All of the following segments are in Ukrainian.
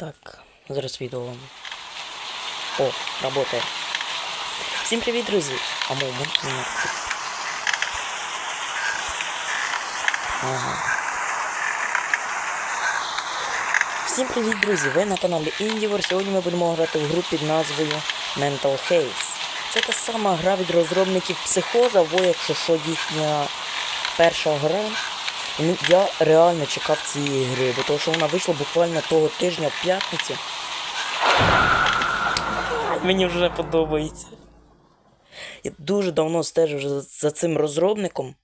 Так, зараз відео вам. О, работає. Всім привіт, друзі! А мов мене. Ага. Всім привіт, друзі! Ви на каналі Indivor. Сьогодні ми будемо грати в гру під назвою Mental Haze. Це та сама гра від розробників психоза, во якщо що їхня перша гра. Ну, Я реально чекав цієї гри, бо того, що вона вийшла буквально того тижня в п'ятницю. Мені вже подобається. Я дуже давно за- за цим розробником.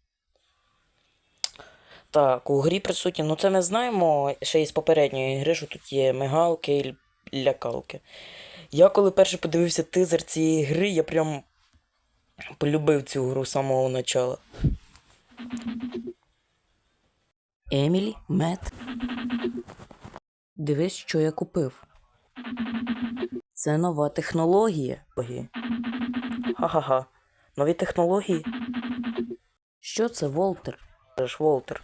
Так, у грі присутні, ну це ми знаємо ще із попередньої гри, що тут є мигалки і лякалки. Я коли перше подивився тизер цієї гри, я прям полюбив цю гру з самого начала. Емілі Мет. Дивись, що я купив. Це нова технологія. Ха-ха-ха. Нові технології. Що це, Волтер? Це ж Волтер.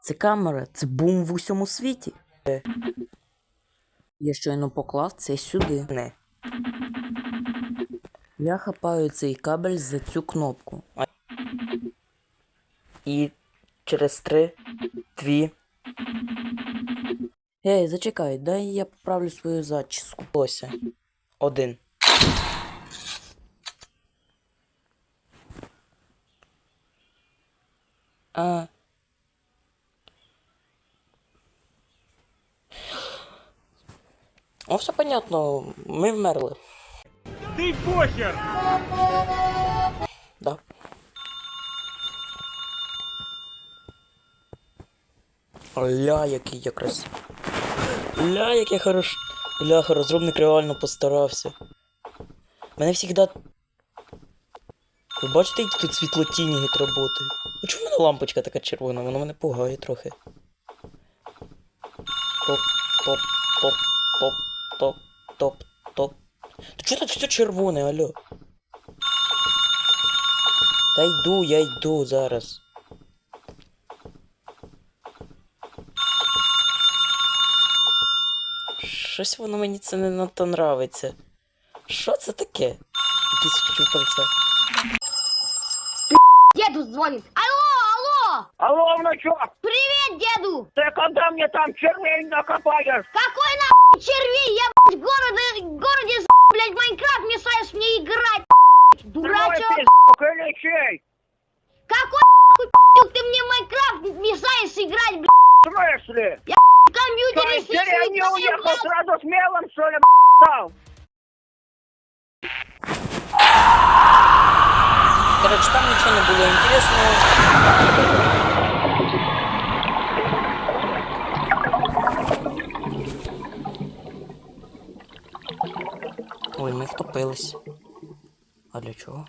Це камера, це бум в усьому світі. Е. Я щойно поклав це сюди. Не. Я хапаю цей кабель за цю кнопку. І через три, дві. Ей, зачекай, дай я поправлю свою зачіску. Ося. Один. А. О, все понятно, ми вмерли. Ты похер! Да. Ля, який я красивий. Ля, як я хорош. Бляха, розробник реально постарався. Мене завжди... Ви бачите, які тут світлотіні роботи? А чому в мене лампочка така червона? Вона мене пугає трохи. Топ, топ, топ, топ, топ, топ, топ. Та чого тут все червоне, алло? Та йду, я йду зараз. Щось воно мені це не надто нравиться. Що це таке? Якісь щупальця. Деду звонит. Алло, алло! Алло, внучок, Привет, деду! ты когда мне там червей накопаешь? Какой нахуй червей? Я, блядь, в городе, в городе, за- блядь, в Майнкрафт мешаешь мне играть, блядь, дурачок! пиздок или чей? Какой нахуй ты мне в Майнкрафт мешаешь играть, блядь, В смысле? в компьютере Что, я не сижу, уехал сразу смелым, что ли, стал? Коротше, там нічого не було інтересного. Ой, ми втопились. А для чого?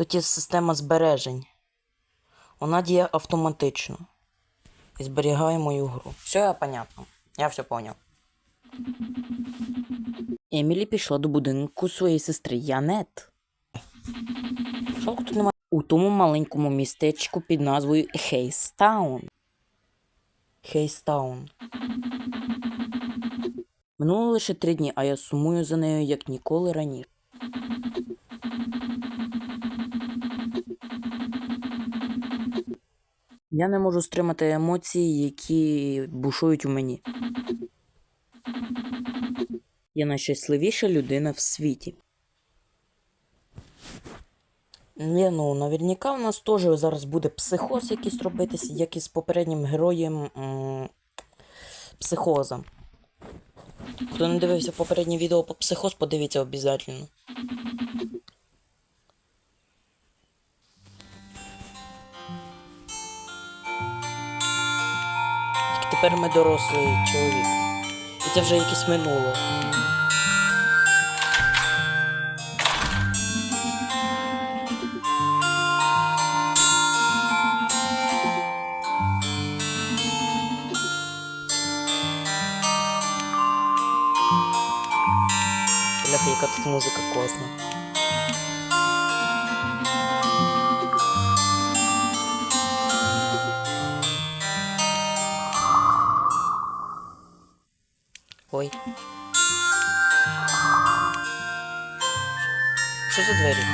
Тут є система збережень. Вона діє автоматично. І зберігає мою гру. Все я понятно. Я все поняв. Емілі пішла до будинку своєї сестри Янет. Тут немає? У тому маленькому містечку під назвою Хейстаун. Хейстаун. Минуло лише три дні, а я сумую за нею як ніколи раніше. Я не можу стримати емоції, які бушують у мені. Я найщасливіша людина в світі. Ні, ну наверняка у нас теж зараз буде психоз якийсь робитися, як і з попереднім героєм м- психоза. Хто не дивився попереднє відео по психоз, подивіться обов'язково. Тепер ми дорослий чоловік. І це вже якесь минуло. Яка тут музика класна. За двері?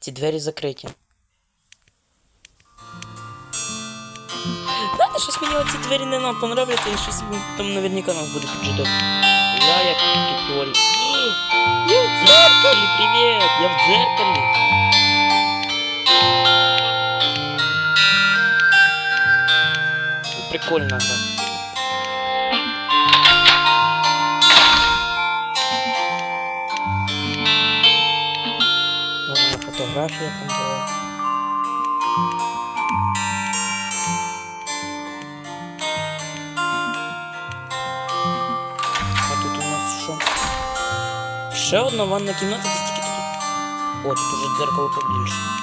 Ці двері закриті. Знаєте, щось мені оці двері не нам понравляться і щось там наверняка нас буде піджидати. Я як кіторі. Я в дзеркалі, привіт! Я в дзеркалі. Прикольно, да. Ладно, фотографія там була. А тут у нас що? Ще одна ванна кімната, десь тільки тут. О, тут уже дзеркало побільше.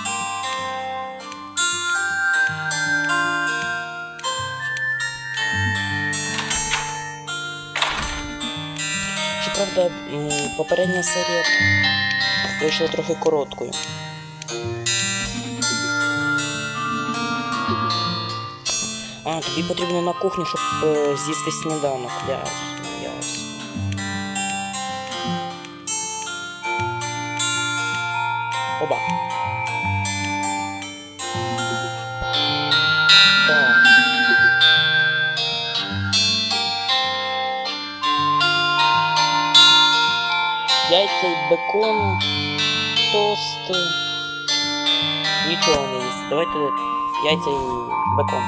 Щоправда, м, попередня серія вийшла трохи короткою. А, тобі потрібно на кухню, щоб е, з'їсти сніданок. Ясно, ясно. Оба. І бекон, тости. Нічого не їсти. Давайте яйця і бекон.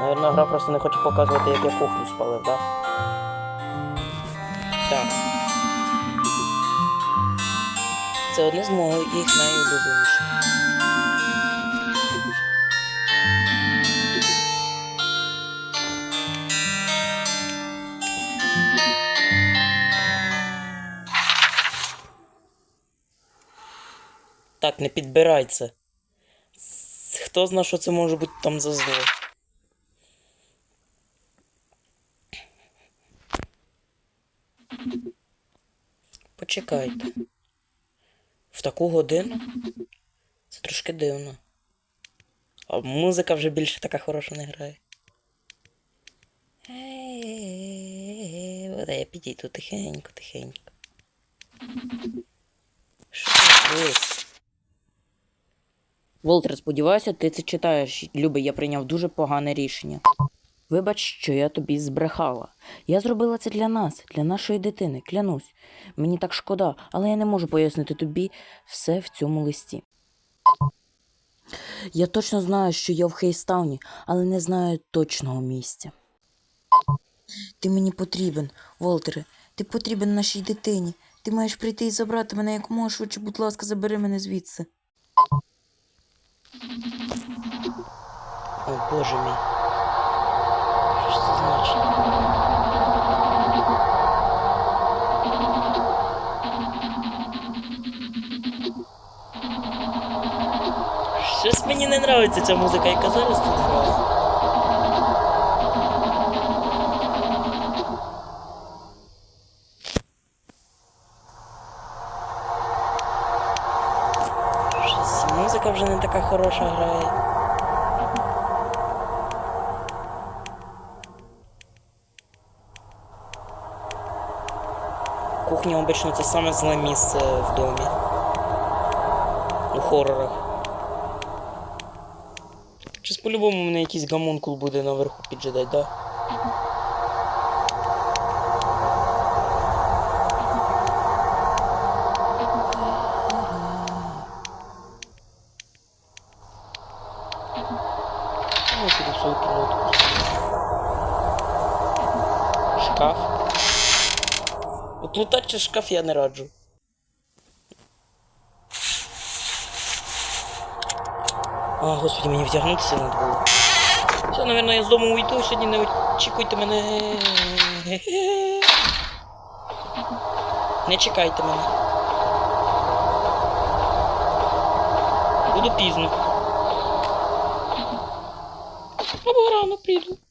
Наверно, гра просто не хоче показувати, як я кухню спалив, так? Так. Це одне з моїх найулюбленіших. Так, не підбирай це. Хто знає, що це може бути там за зло? Почекайте. В таку годину? Це трошки дивно. А музика вже більше така хороша не грає. От я підійду тихенько, тихенько. Що це? Волтер, сподіваюся, ти це читаєш. Любий, я прийняв дуже погане рішення. Вибач, що я тобі збрехала. Я зробила це для нас, для нашої дитини, клянусь. Мені так шкода, але я не можу пояснити тобі все в цьому листі. Я точно знаю, що я в Хейстауні, але не знаю точного місця. Ти мені потрібен, Волтере, ти потрібен нашій дитині. Ти маєш прийти і забрати мене якомога швидше, будь ласка, забери мене звідси. О, боже мій. Що ж це значить? Щось мені не нравиться ця музика, яка зараз тут грає. Не хороша грає. Кухня обично це саме зле місце в домі. У хорорах. Щось по-любому мене якийсь гамункул буде наверху піджидать, да? Ну, я піду в свою кімнатку. Шкаф. Лутати шкаф я не раджу. А, господи, мені вдягнутися надо було. Все, наверное, я з дому уйду, сьогодні не очікуйте мене. Не чекайте мене. Буду пізно. Або рано прийду.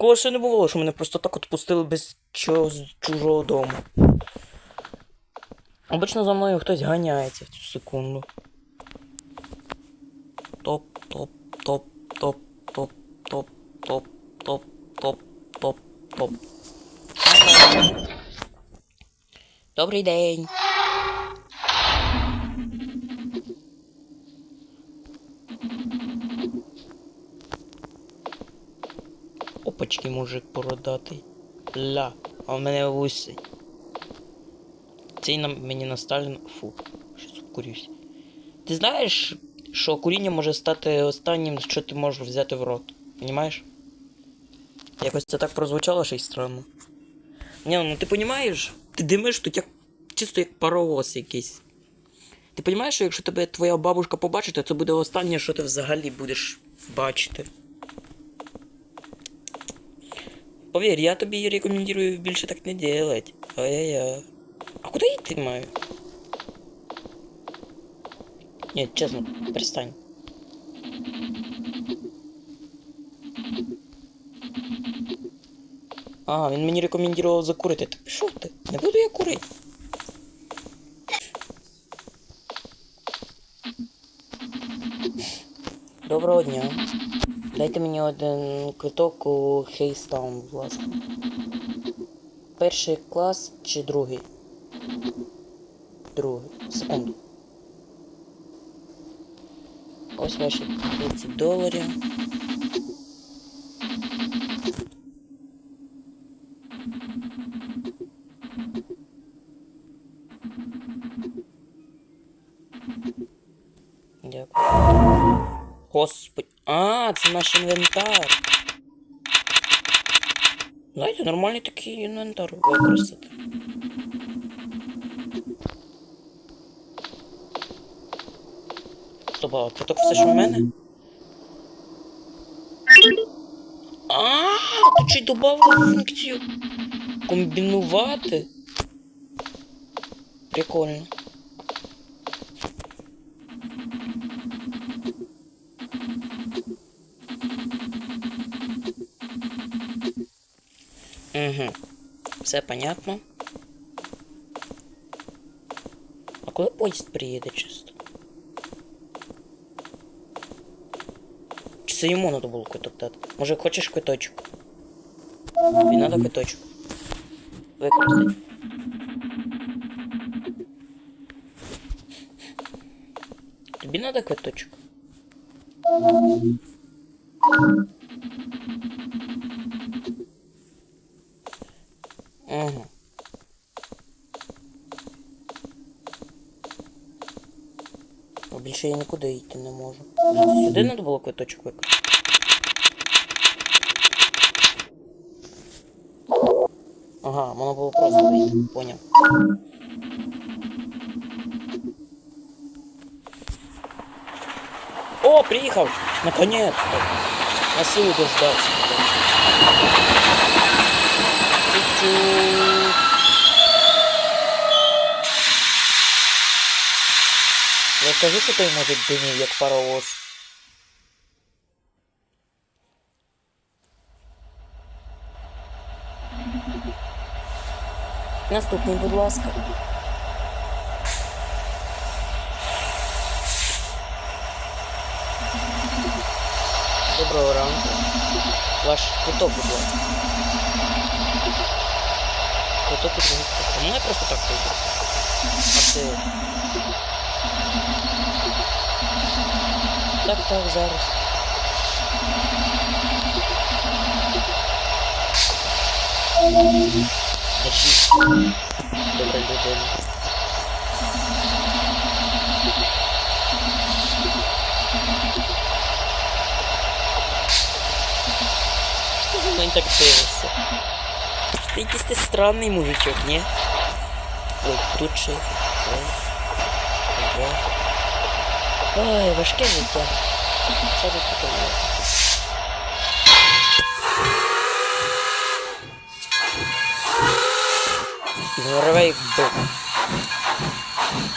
Такого ще не було, що мене просто так от пустили без чого з чужого дому. Обично за мною хтось ганяється в цю секунду. Топ, топ, топ, топ, топ, топ, топ, топ, топ, топ, топ. Добрий день. Опачки, мужик бородатий. Ля, а в мене вуси. Цей нам мені наставлено. Фу, щось курюсь. Ти знаєш, що куріння може стати останнім, що ти можеш взяти в рот. Понімаєш? Якось це так прозвучало й странно. Ні, ну ти понімаєш? Ти димиш тут як чисто як паровоз якийсь. Ти розумієш, що якщо тебе твоя бабушка побачить, то це буде останнє, що ти взагалі будеш бачити. Поверь, я тобі рекомендую більше так не делать. Ай-яй-яй. А куди йти маю? Ні, чесно, перестань. А, він мені рекомендував закурити. Та пішов ти. Не буду я курити. Доброго дня. Дайте мені один квиток у Хейстаун, будь ласка. Перший клас чи другий? Другий. Секунду. Ось ваші 30 доларів. Наш інвентар. Знаєте, нормальний такий інвентар використати. Стоп, а квиток все ж у мене? А, тут ще функцію комбінувати. Прикольно. Угу. Все понятно. А коли поїзд приїде чисто? Чи це йому треба було квиток дати? Може хочеш квиточок? Тобі треба квиточок. Використай. Тобі треба квиточок? Нікуди йти не можу. Сюди треба було квиточок викликати? Ага, воно було просто вийти. Поняв. О, приїхав! Наконец-то! На силу дождався. Чуть-чуть. Я скажу, що той може димів, як паровоз. Наступний, будь ласка. Доброго ранку. Ваш квиток, будь ласка. Квиток і другий. А Можна просто так пройти? А це... так так зараз. Добре, добре. Что за мань так появился? Ты какой-то странный мужичок, не? Ой, тут же. Ой, важке життя. Це тут таке? Рве як.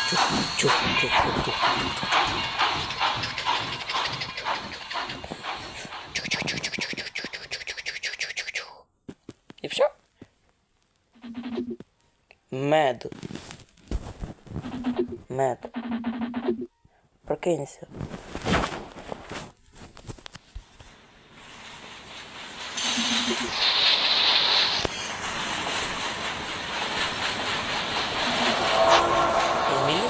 Чух, чух, чух, чух, чух. Мед. Мед. Прокинься. Емілі?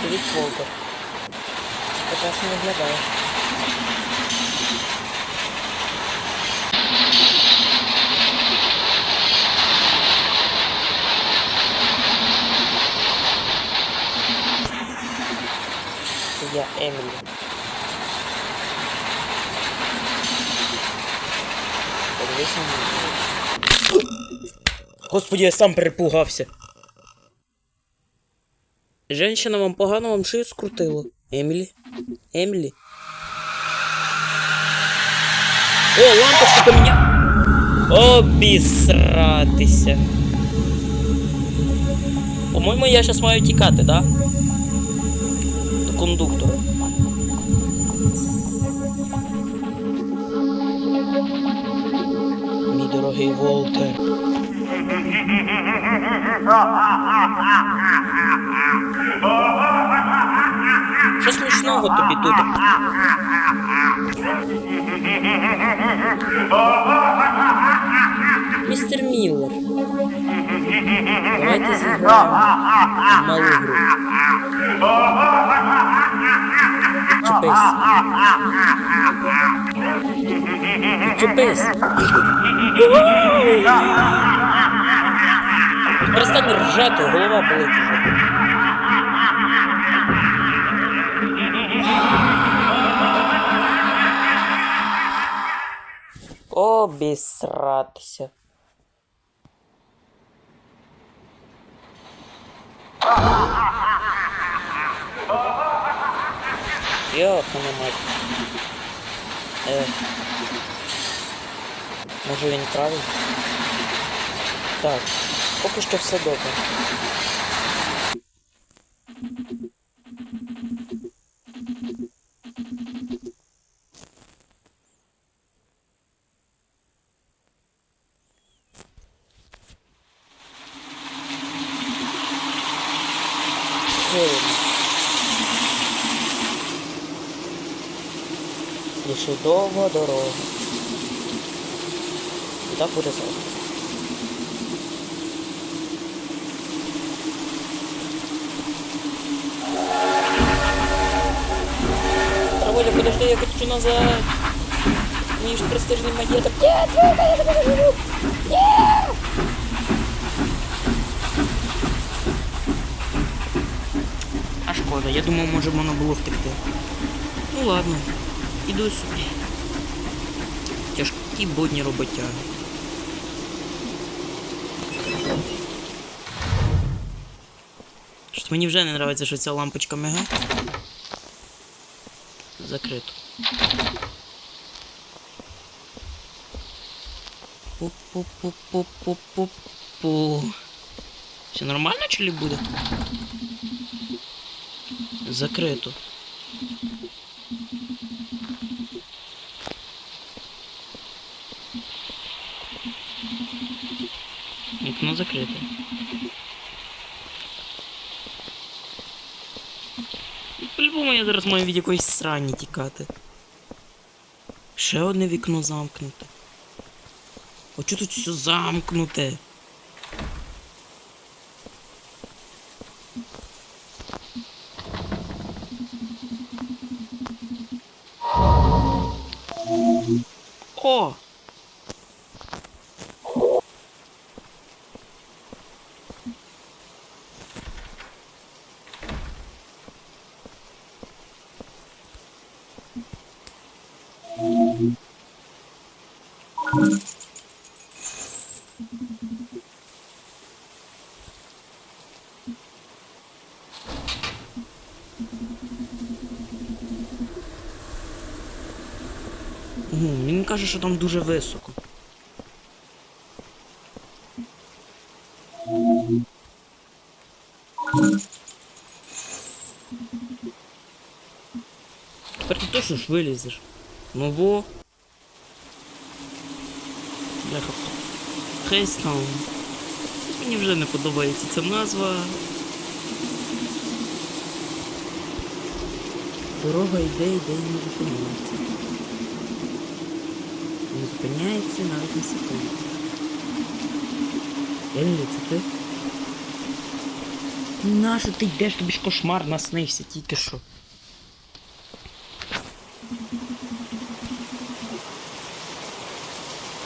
Привіт, Волкер. Прекрасно виглядає. Це я Емілі. Подивися. Господи, я сам перепугався. Женщина вам погано вам шию скрутила. Емілі? Емілі? О, лампочку поміня... Обісратися. По-моєму, я зараз маю тікати, да? До кондуктора. Мій дорогий Волтер. Що смішного тобі тут? Містер Міллер. Давайте зіграємо малу гру. Чепись. Чепись. Перестань ржати, голова болить уже. Обісратися. Йоха на мать. Е. Може він правий? Так, поки що все добре. Довга дорога. І так буде завжди. Траволя, подожди, я хочу назад. Мені ж престижний маєток. Нет, Вилка, я тебе не живу. Нет! А шкода, я думав, може воно було втекти. Ну ладно, іду собі. Тяжкі будні роботяги. Щось мені вже не подобається, що ця лампочка мига. Закрито. Пу-пу-пу-пу-пу-пу. Все нормально чи ли буде? Закрито. Вікно закрите. По-любому я зараз маю від якоїсь срані тікати. Ще одне вікно замкнуте. А чого тут все замкнуте? Ого, він каже, що там дуже високо. Тепер ти точно ж вилізеш. Ну во. Хейстаун. Мені вже не подобається ця назва. Дорога йде, йде і не зупиняється. Зупиняється навіть на секунду. Емілі, це ти? Нащо ти йдеш? Тобі ж кошмар наснився тільки що.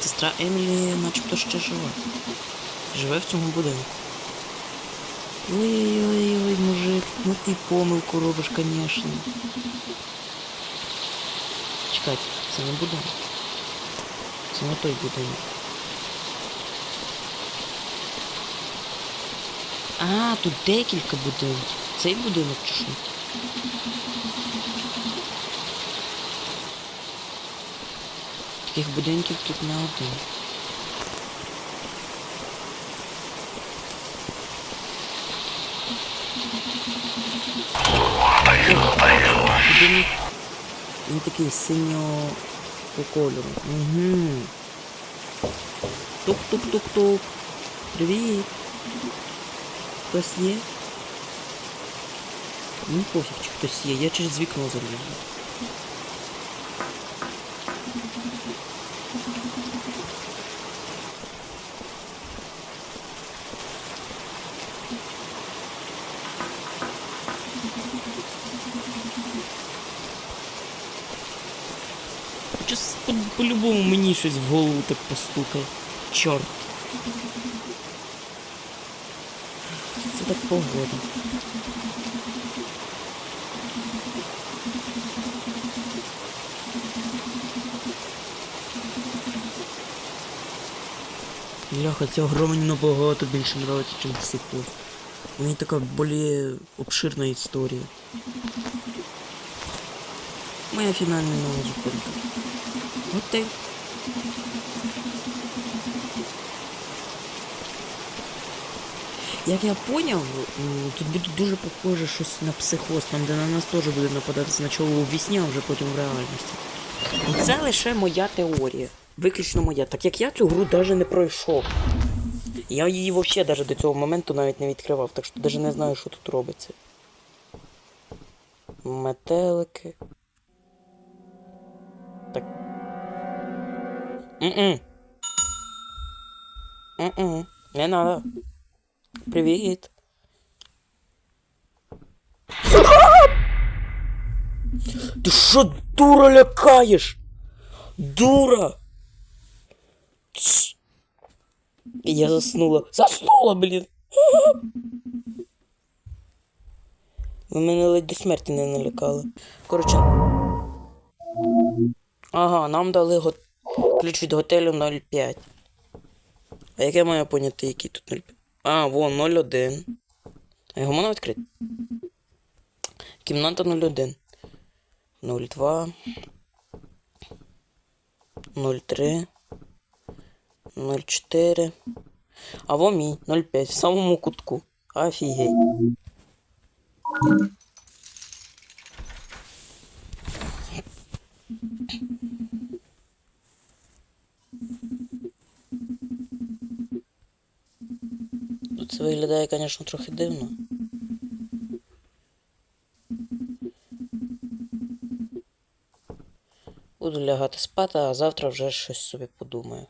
Сестра Емілі начебто ще жива. Живе в цьому будинку. Ой-ой-ой, мужик, ну ти помилку робиш, конечно. Чекайте, це не будинок. Це не той будинок. А, тут декілька будинків. Цей будинок чи що? Таких будинків тут не один. Будинок. Він такий синього по кольору. Угу. Тук-тук-тук-тук. Привіт. Хтось є? Мені пофіг, чи хтось є. Я через вікно залізу. Щось по- по-любому мені щось в голову так постукає. Чорт. Це так погода. Ляха, ця гра мені набагато більше нравиться, ніж психоз. У неї така більш обширна історія. Моя фінальна зупинка. Готель. Як я поняв, тут буде дуже похоже щось на психоз, там де на нас теж буде нападати спочатку у вісні, а вже потім в реальності. Це лише моя теорія. Виключно моя. Так як я цю гру навіть не пройшов. Я її взагалі навіть до цього моменту навіть не відкривав, так що навіть не знаю, що тут робиться. Метелики. М-м. М-м. Не надо. Привіт. Ти що, дура, лякаєш? Дура! Тс. Я заснула. Заснула, блін. Ви мене ледь до смерті не налякали. Коротше. Ага, нам дали го... ключ від готелю 05. А як я маю поняти, який тут 05? А, вон 01. А його можна відкрити? Кімната 01. 02. 03. 04. А во мій 05 в самому кутку. Офігеть. Це виглядає, звісно, трохи дивно. Буду лягати спати, а завтра вже щось собі подумаю.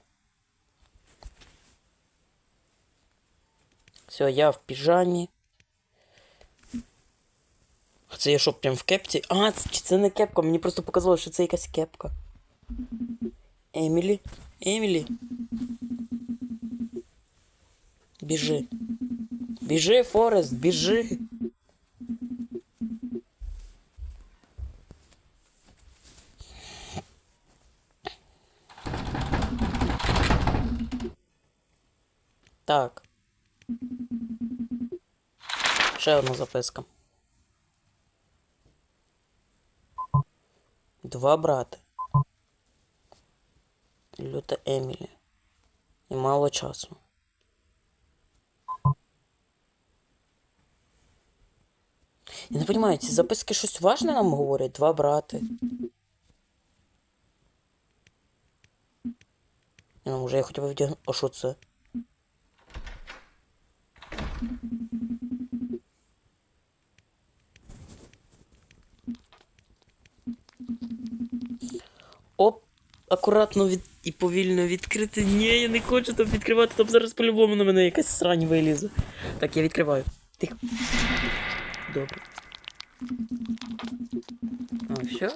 Все, я в піжамі. А це я що, прям в кепці? А, це, чи це не кепка, мені просто показалось, що це якась кепка. Емілі? Емілі? Біжи. Біжи, Форест, біжи. Так. Ще одна записка. Два брати. Люта Емілі. І мало часу. Я не розумію, ці записки щось важне нам говорять? Два брати. Ну, може, я хотів би вдягнути. А що це? Оп, акуратно від... і повільно відкрити. Ні, я не хочу там відкривати, там зараз по-любому на мене якась срань вилізе. Так, я відкриваю. Тихо. А, все?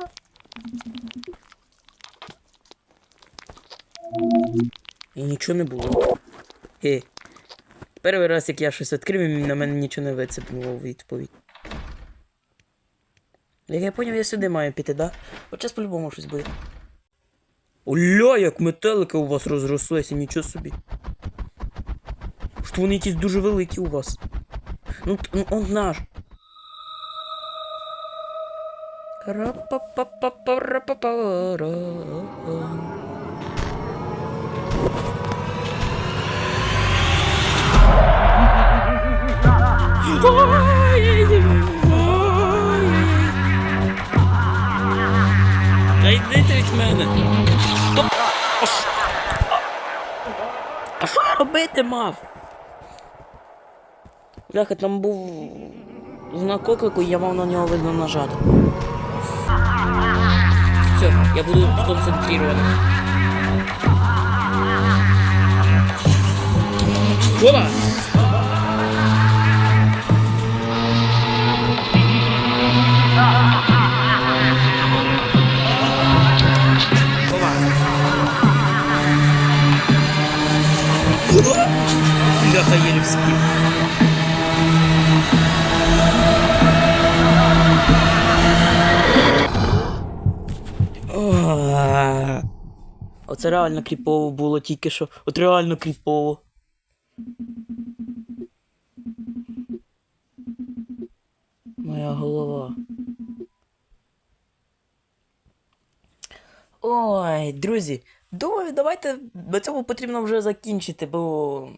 І нічого не було. Хе. Перший раз, як я щось відкрив, і на мене нічого не вицепнуло у відповідь. Як я поняв, я сюди маю піти, да? От час по-любому щось буде. Оля, як метелики у вас розрослися, нічого собі. Що вони якісь дуже великі у вас. Ну, ну он наш. Та йдите від мене. А що- робити мав? Бляха, там був знак оклику, я мав на нього видно нажати. Все, я буду сконцентрований. Опа! Бляха, еле вспів. Оце реально кріпово було тільки що. От реально кріпово. Моя голова. Ой, друзі, думаю, давайте до цього потрібно вже закінчити, бо.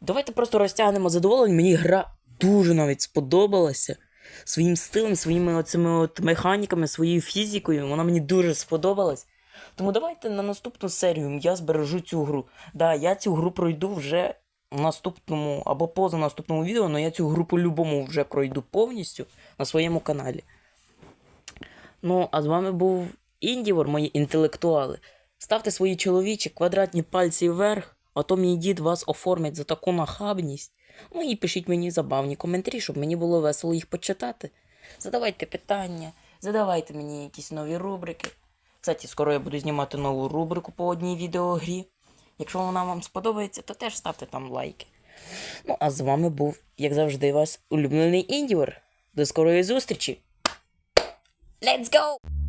Давайте просто розтягнемо задоволення. Мені гра дуже навіть сподобалася. Своїм стилем, своїми оцими от механіками, своєю фізикою. Вона мені дуже сподобалась. Тому давайте на наступну серію я збережу цю гру. Да, я цю гру пройду вже в наступному або поза наступному відео, але я цю гру по-любому вже пройду повністю на своєму каналі. Ну, а з вами був Індівор, мої інтелектуали. Ставте свої чоловічі квадратні пальці вверх, а то мій дід вас оформить за таку нахабність. Ну і пишіть мені забавні коментарі, щоб мені було весело їх почитати. Задавайте питання, задавайте мені якісь нові рубрики. Кстати, скоро я буду знімати нову рубрику по одній відеогрі. Якщо вона вам сподобається, то теж ставте там лайки. Ну, а з вами був, як завжди, вас улюблений індіор. До скорої зустрічі! Let's go!